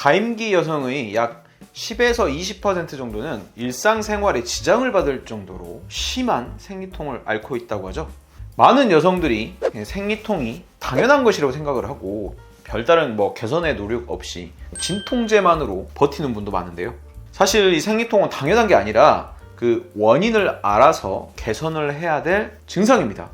가임기 여성의 약 10에서 20% 정도는 일상생활에 지장을 받을 정도로 심한 생리통을 앓고 있다고 하죠. 많은 여성들이 생리통이 당연한 것이라고 생각을 하고 별다른 뭐 개선의 노력 없이 진통제만으로 버티는 분도 많은데요. 사실 이 생리통은 당연한 게 아니라 그 원인을 알아서 개선을 해야 될 증상입니다.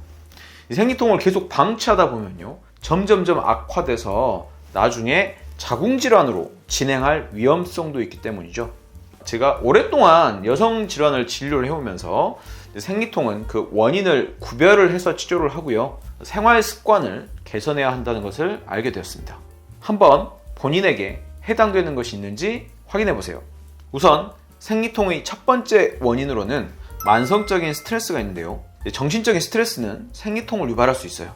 이 생리통을 계속 방치하다 보면요. 점점점 악화돼서 나중에 자궁질환으로 진행할 위험성도 있기 때문이죠. 제가 오랫동안 여성 질환을 진료를 해오면서 생리통은 그 원인을 구별을 해서 치료를 하고요. 생활 습관을 개선해야 한다는 것을 알게 되었습니다. 한번 본인에게 해당되는 것이 있는지 확인해 보세요. 우선 생리통의 첫 번째 원인으로는 만성적인 스트레스가 있는데요. 정신적인 스트레스는 생리통을 유발할 수 있어요.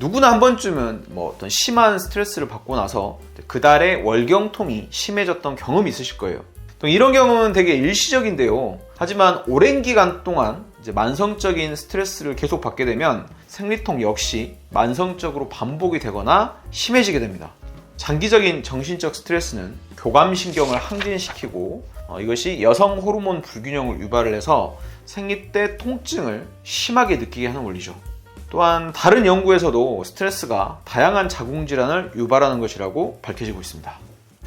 누구나 한 번쯤은 뭐 어떤 심한 스트레스를 받고 나서 그달의 월경통이 심해졌던 경험이 있으실 거예요. 이런 경험은 되게 일시적인데요. 하지만 오랜 기간 동안 만성적인 스트레스를 계속 받게 되면 생리통 역시 만성적으로 반복이 되거나 심해지게 됩니다. 장기적인 정신적 스트레스는 교감신경을 항진시키고 어, 이것이 여성 호르몬 불균형을 유발을 해서 생리 때 통증을 심하게 느끼게 하는 원리죠. 또한 다른 연구에서도 스트레스가 다양한 자궁질환을 유발하는 것이라고 밝혀지고 있습니다.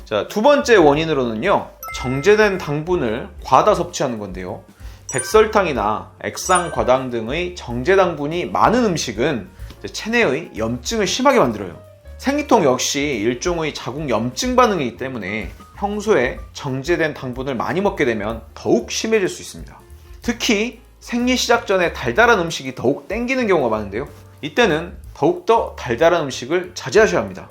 자, 두 번째 원인으로는요, 정제된 당분을 과다 섭취하는 건데요. 백설탕이나 액상 과당 등의 정제 당분이 많은 음식은 체내의 염증을 심하게 만들어요. 생리통 역시 일종의 자궁 염증 반응이기 때문에 평소에 정제된 당분을 많이 먹게 되면 더욱 심해질 수 있습니다. 특히 생리 시작 전에 달달한 음식이 더욱 땡기는 경우가 많은데요. 이때는 더욱더 달달한 음식을 자제하셔야 합니다.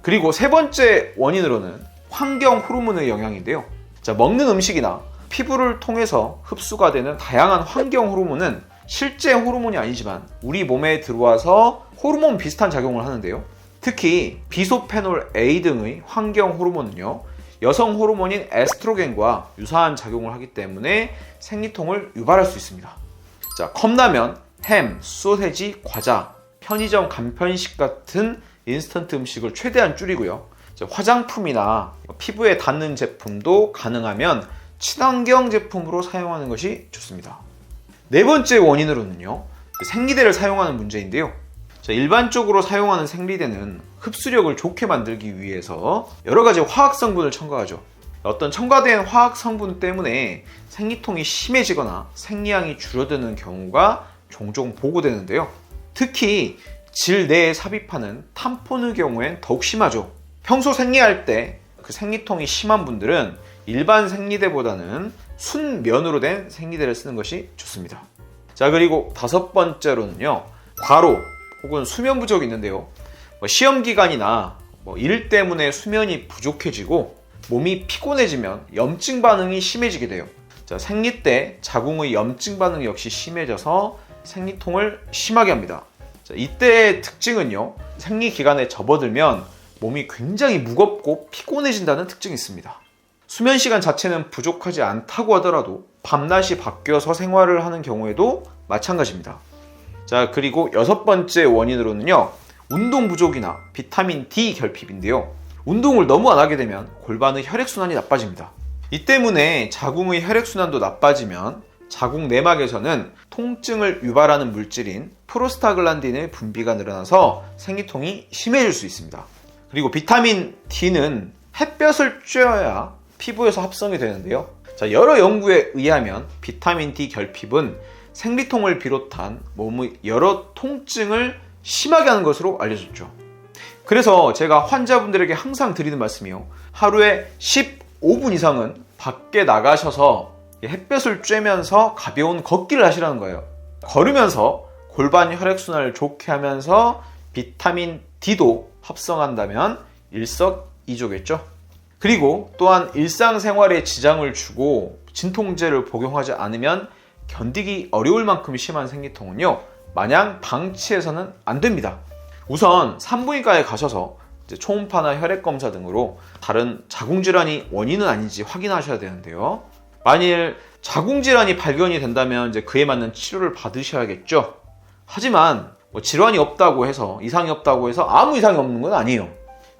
그리고 세 번째 원인으로는 환경 호르몬의 영향인데요. 자, 먹는 음식이나 피부를 통해서 흡수가 되는 다양한 환경 호르몬은 실제 호르몬이 아니지만 우리 몸에 들어와서 호르몬 비슷한 작용을 하는데요. 특히 비소페놀 A 등의 환경 호르몬은요. 여성 호르몬인 에스트로겐과 유사한 작용을 하기 때문에 생리통을 유발할 수 있습니다. 자, 컵라면, 햄, 소세지, 과자, 편의점 간편식 같은 인스턴트 음식을 최대한 줄이고요. 화장품이나 피부에 닿는 제품도 가능하면 친환경 제품으로 사용하는 것이 좋습니다. 네 번째 원인으로는요, 생리대를 사용하는 문제인데요. 자, 일반적으로 사용하는 생리대는 흡수력을 좋게 만들기 위해서 여러 가지 화학 성분을 첨가하죠. 어떤 첨가된 화학 성분 때문에 생리통이 심해지거나 생리량이 줄어드는 경우가 종종 보고되는데요. 특히 질 내에 삽입하는 탐폰의 경우엔 더욱 심하죠. 평소 생리할 때 그 생리통이 심한 분들은 일반 생리대보다는 순면으로 된 생리대를 쓰는 것이 좋습니다. 자, 그리고 다섯 번째로는요. 과로, 혹은 수면 부족이 있는데요. 뭐 시험 기간이나 뭐 일 때문에 수면이 부족해지고 몸이 피곤해지면 염증 반응이 심해지게 돼요. 자, 생리 때 자궁의 염증 반응 역시 심해져서 생리통을 심하게 합니다. 자, 이때의 특징은요. 생리 기간에 접어들면 몸이 굉장히 무겁고 피곤해진다는 특징이 있습니다. 수면 시간 자체는 부족하지 않다고 하더라도 밤낮이 바뀌어서 생활을 하는 경우에도 마찬가지입니다. 자, 그리고 여섯 번째 원인으로는요. 운동 부족이나 비타민 D 결핍인데요. 운동을 너무 안 하게 되면 골반의 혈액순환이 나빠집니다. 이 때문에 자궁의 혈액순환도 나빠지면 자궁 내막에서는 통증을 유발하는 물질인 프로스타글란딘의 분비가 늘어나서 생리통이 심해질 수 있습니다. 그리고 비타민 D는 햇볕을 쬐어야 피부에서 합성이 되는데요. 자, 여러 연구에 의하면 비타민 D 결핍은 생리통을 비롯한 몸의 여러 통증을 심하게 하는 것으로 알려졌죠. 그래서 제가 환자분들에게 항상 드리는 말씀이요. 하루에 15분 이상은 밖에 나가셔서 햇볕을 쬐면서 가벼운 걷기를 하시라는 거예요. 걸으면서 골반 혈액순환을 좋게 하면서 비타민 D도 합성한다면 일석이조겠죠. 그리고 또한 일상생활에 지장을 주고 진통제를 복용하지 않으면 견디기 어려울 만큼 심한 생리통은요, 마냥 방치해서는 안 됩니다. 우선 산부인과에 가셔서 초음파나 혈액 검사 등으로 다른 자궁질환이 원인은 아닌지 확인하셔야 되는데요. 만일 자궁질환이 발견이 된다면 이제 그에 맞는 치료를 받으셔야겠죠. 하지만 뭐 질환이 없다고 해서 이상이 없다고 해서 아무 이상이 없는 건 아니에요.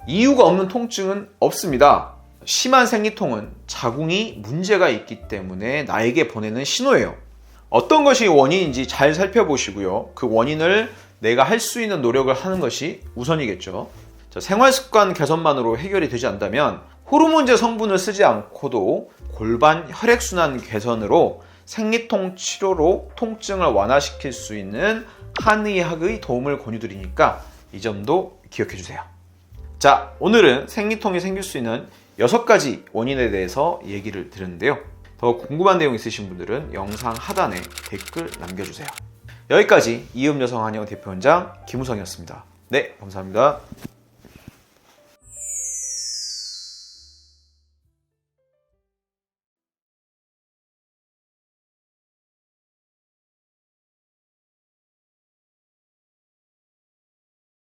이유가 없는 통증은 없습니다. 심한 생리통은 자궁이 문제가 있기 때문에 나에게 보내는 신호예요. 어떤 것이 원인인지 잘 살펴보시고요. 그 원인을 내가 할 수 있는 노력을 하는 것이 우선이겠죠. 자, 생활 습관 개선만으로 해결이 되지 않다면 호르몬제 성분을 쓰지 않고도 골반 혈액순환 개선으로 생리통 치료로 통증을 완화시킬 수 있는 한의학의 도움을 권유드리니까 이 점도 기억해 주세요. 자, 오늘은 생리통이 생길 수 있는 6가지 원인에 대해서 얘기를 드렸는데요. 더 궁금한 내용 있으신 분들은 영상 하단에 댓글 남겨주세요. 여기까지 이음여성한의원 대표 원장 김우성이었습니다. 네, 감사합니다.